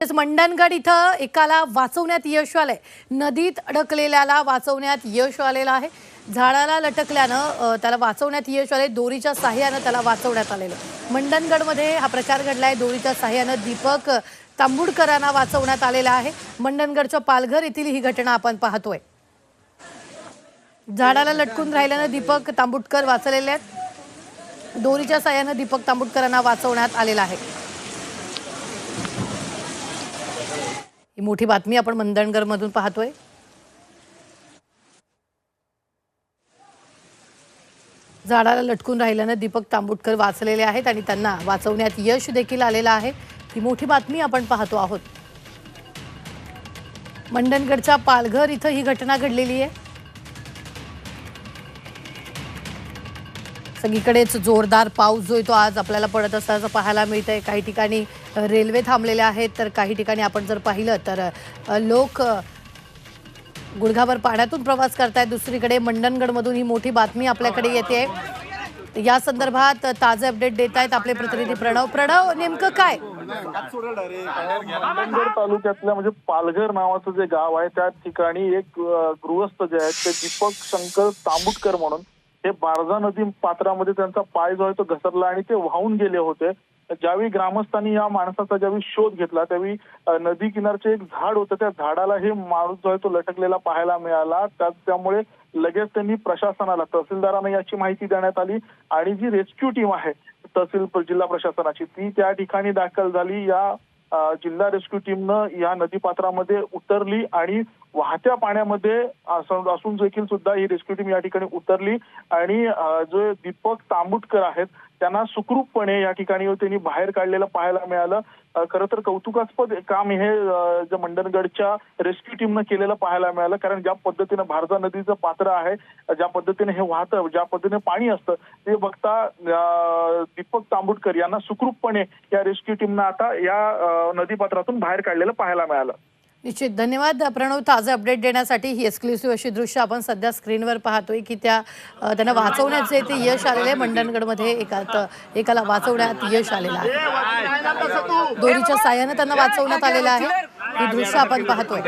तसेच मंडणगड इथं एकाला वाचवण्यात यश आलंय. नदीत अडकलेल्याला वाचवण्यात यश आलेलं आहे. झाडाला लटकल्यानं त्याला वाचवण्यात यश आले दोरीच्या साह्यानं त्याला वाचवण्यात आलेलं मंडणगडमध्ये हा प्रकार घडलाय. दोरीच्या साह्यानं दीपक तांबुडकरांना वाचवण्यात आलेला आहे. मंडणगडच्या पालघर येथील ही घटना आपण पाहतोय. झाडाला लटकून राहिल्यानं दीपक तांबुटकर वाचलेले आहेत. दोरीच्या साह्यानं दीपक तांबुटकरांना वाचवण्यात आलेला आहे. ही मोठी बातमी आपण मंदणगरमधून पाहतोय. झाडाला लटकून राहिल्यानं दीपक तांबुटकर वाचलेले आहेत आणि त्यांना वाचवण्यात यश देखील आलेलं आहे. ही मोठी बातमी आपण पाहतो आहोत. मंडणगडच्या पालघर इथं ही घटना घडलेली आहे. सगळीकडेच जोरदार पाऊस जो आहे तो आज आपल्याला पडत असल्याचं पाहायला मिळतंय. काही ठिकाणी रेल्वे थांबलेल्या आहेत. तर काही ठिकाणी आपण जर पाहिलं तर लोक गुडघाभर पाण्यातून प्रवास करतायत. दुसरीकडे मंडणगडमधून ही मोठी बातमी आपल्याकडे येते या संदर्भात ताजे अपडेट देत आहेत आपले प्रतिनिधी प्रणव. प्रणव नेमकं काय? मंडणगड तालुक्यातल्या म्हणजे पालघर नावाचं जे गाव आहे त्या ठिकाणी एक गृहस्थ जे आहेत ते दीपक शंकर तांबुटकर म्हणून हे बारजा नदी पात्रामध्ये त्यांचा पाय जो आहे तो घसरला आणि ते वाहून गेले होते. ज्यावेळी ग्रामस्थांनी या माणसाचा ज्यावेळी शोध घेतला त्यावेळी नदी किनारचे एक झाड होतं त्या झाडाला हे माणूस जो आहे तो लटकलेला पाहायला मिळाला. त्यामुळे लगेच त्यांनी प्रशासनाला तहसीलदारांना याची माहिती देण्यात आली आणि जी रेस्क्यू टीम आहे तहसील जिल्हा प्रशासनाची ती त्या ठिकाणी दाखल झाली. या जिल्हा रेस्क्यू टीमनं या नदीपात्रामध्ये उतरली आणि वाहत्या पाण्यामध्ये असून देखील सुद्धा ही रेस्क्यू टीम या ठिकाणी उतरली. आणि जे दीपक तांबुटकर आहेत त्यांना सुखरूपपणे या ठिकाणी त्यांनी बाहेर काढलेलं पाहायला मिळालं. खरं तर कौतुकास्पद काम हे जे मंडणगडच्या रेस्क्यू टीमनं केलेलं पाहायला मिळालं. कारण ज्या पद्धतीनं भारदा नदीचं पात्र आहे ज्या पद्धतीने हे वाहतं ज्या पद्धतीने पाणी असतं ते बघता दीपक तांबुटकर यांना सुखरूपपणे या रेस्क्यू टीमनं आता या नदीपात्रातून बाहेर काढलेलं पाहायला मिळालं. निश्चित. धन्यवाद प्रणव. ताजे अपडेट देण्यासाठी ही एक्सक्लुसिव्ह अशी दृश्य आपण सध्या स्क्रीनवर पाहतोय की त्या त्यांना वाचवण्याचे ते यश आलेलं आहे. मंडणगडमध्ये एकाला वाचवण्यात यश आलेलं आहे. दोरीच्या साह्यानं त्यांना वाचवण्यात आलेलं आहे. ही दृश्य आपण पाहतोय.